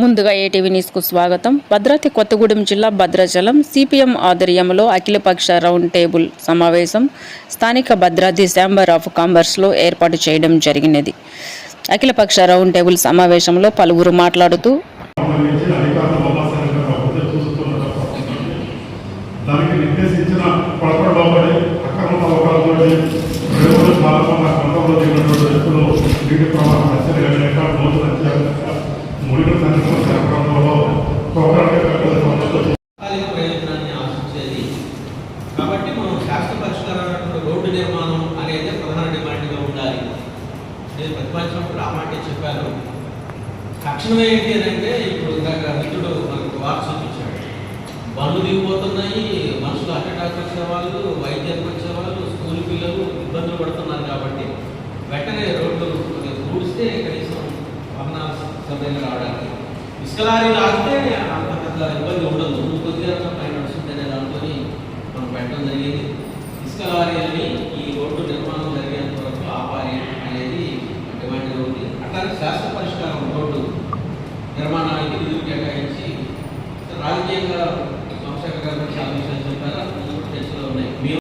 ముందుగా ఏటీవీ న్యూస్కు స్వాగతం. భద్రాద్రి కొత్తగూడెం జిల్లా భద్రాచలం సిపిఎం ఆధ్వర్యంలో అఖిలపక్ష రౌండ్ టేబుల్ సమావేశం స్థానిక భద్రాద్రి ఛాంబర్ ఆఫ్ కామర్స్లో ఏర్పాటు చేయడం జరిగినది. అఖిలపక్ష రౌండ్ టేబుల్ సమావేశంలో పలువురు మాట్లాడుతూ ప్రవాహం హత్యలు వెళ్ళలేక ప్రయోజనాన్ని ఆశించేది. కాబట్టి మనం శాస్త్ర పరిష్కారమైనటువంటి రోడ్డు నిర్మాణం అనేది ప్రధాన డిమాండ్గా ఉండాలి. నేను ప్రతిపాదించినప్పుడు ఆ మాటే చెప్పాను తక్షణమే ఏంటి అంటే ఇప్పుడు ఇందాక మిత్రుడు మనకు వార్త చూపించాడు. బండ్లు దిగిపోతున్నాయి మనుషులు అటాక్ వచ్చేవాళ్ళు వైద్యానికి వచ్చేవాళ్ళు స్కూల్ పిల్లలు ఇబ్బందులు పడుతున్నారు కాబట్టి వెంటనే రోడ్లు ఊడిస్తే కనీసం సభ్యులు రావడానికి. ఇసుకలారి రాస్తే అంత పెద్ద ఇబ్బంది ఉండదు. కొద్దిగా పైన నడుస్తుందనే దాంతో మనం పెట్టడం జరిగింది. అని ఈ రోడ్డు నిర్మాణం జరిగేంత వరకు ఆపాలి అనేది డిమాండ్ ఉంది. అట్లానే శాస్త్ర పరిష్కారం రోడ్డు నిర్మాణానికి నిధులు కేటాయించి రాజకీయంగా చంద్రశేఖర్ గారు చాలా విషయాలు చెప్పారు. చర్చలో ఉన్నాయి.